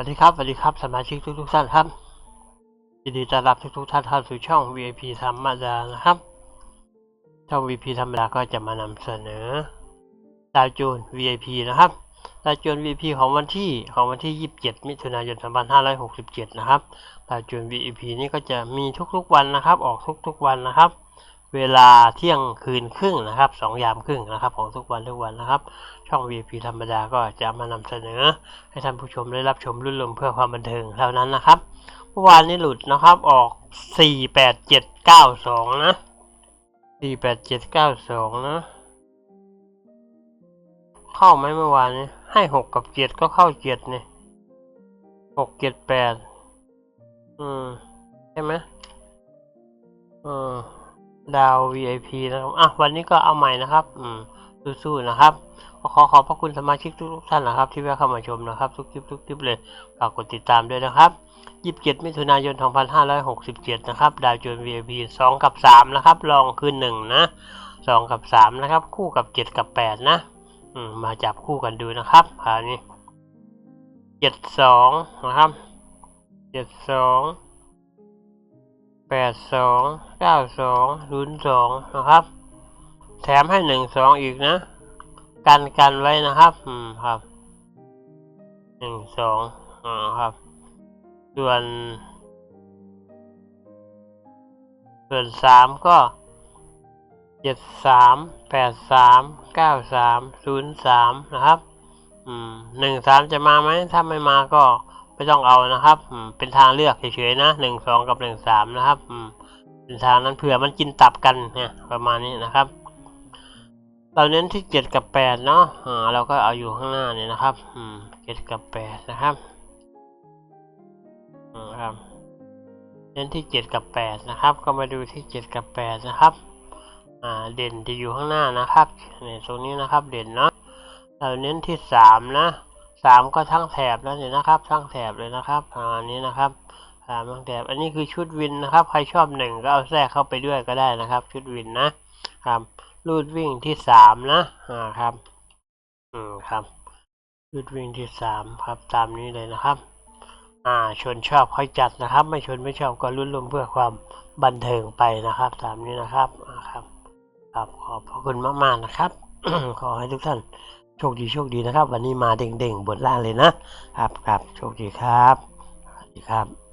วัสดีครับสวัสดีครับสมาชิกทุกทุกๆท่านครับยินดีต้อนรับทุกทุกๆท่านเข้าสู่ช่อง VIP ธรรมดานะครับช่อง VIP ธรรมดาก็จะมานำเสนอดาวโจน VIP นะครับดาวโจน VIP ของวันที่ของวันที่ 27 มิถุนายน 2567 นะครับดาวโจน VIP นี่ก็จะมีทุกๆวันนะครับ ออกทุกๆวันนะครับ เวลาเที่ยงคืนครึ่งนะครับสองยามครึ่งนะครับ ของทุกวันทุกวันนะครับ ช่อง VIP ธรรมดาก็จะมานำเสนอ ให้ท่านผู้ชมได้รับชมรุ่นลมเพื่อความบันเทิงเท่านั้นนะครับเมื่อวานนี้หลุดนะครับออก 48792 นะ 48792 นะ เข้าไหมเมื่อวานนี้ ให้ 6 กับ 7 ก็เข้า 7 นี่ 6 7 8 อืม ใช่ไหมเออ ดาว VIP นะครับ อะ วันนี้ก็เอาใหม่นะครับ อืม สู้ๆ นะครับ ขอขอบพระคุณสมาชิกทุกๆท่านนะครับ ที่แวะเข้ามาชมนะครับ ทุกคลิปทุกคลิปเลย ฝากกดติดตามด้วยนะครับ27 มิถุนายน 2567 นะครับ ดาวโจน VIP 2 กับ 3 นะครับ รองคือ 1 นะ 2 กับ 3 นะครับ คู่กับ 7 กับ 8 นะ อืม มาจับคู่กันดูนะครับคราวนี้ 72 นะครับ 72 82 92 02นย์สองนะครับ แถมให้1 2อีกนะ กันกันไว้นะครับ อืมครับหนึ่งสองอ่าครับ ส่วน ส่วนสามก็เจ็ดสามแปดสามเก้าสามศูนย์สามนะครับ อืมหนึ่งสามจะมาไหมถ้าไม่มาก็ ไม่ต้องเอานะครับ อืม เป็นทางเลือกเฉยๆนะหนึ่งสองกับหนึ่งสามนะครับ อืม เป็นทางนั้นเผื่อมันกินตับกันเนี่ยประมาณนี้นะครับ เราเน้นที่เจ็ดกับแปดเนาะ อ่า เราก็เอาอยู่ข้างหน้าเนี่ยนะครับ อืมเจ็ดกับแปดนะครับ อืมครับ เน้นที่เจ็ดกับแปดนะครับ ก็มาดูที่เจ็ดกับแปดนะครับ อ่า เด่นจะอยู่ข้างหน้านะครับเนี่ยตรงนี้นะครับ เด่นเนาะเราเน้นที่สามนะ สามก็ทั้งแถบแล้วเนี่ยนะครับ ทั้งแถบเลยนะครับอ่าอันนี้นะครับสามทั้งแถบอันนี้คือชุดวินนะครับ ใครชอบหนึ่งก็เอาแทรกเข้าไปด้วยก็ได้นะครับ ชุดวินนะครับรูดวิ่งที่สามนะอ่าครับอืมครับรูดวิ่งที่สามครับตามนี้เลยนะครับ อ่าชนชอบค่อยจัดนะครับ ไม่ชนไม่ชอบก็รุ่นลมเพื่อความบันเทิงไปนะครับ ตามนี้นะครับอ่าครับ ครับขอบพระคุณมากๆนะครับ ขอให้ทุกท่าน โชคดีโชคดีนะครับ วันนี้มาเด่งๆบนล่างเลยนะครับครับโชคดีครับสวัสดีครับ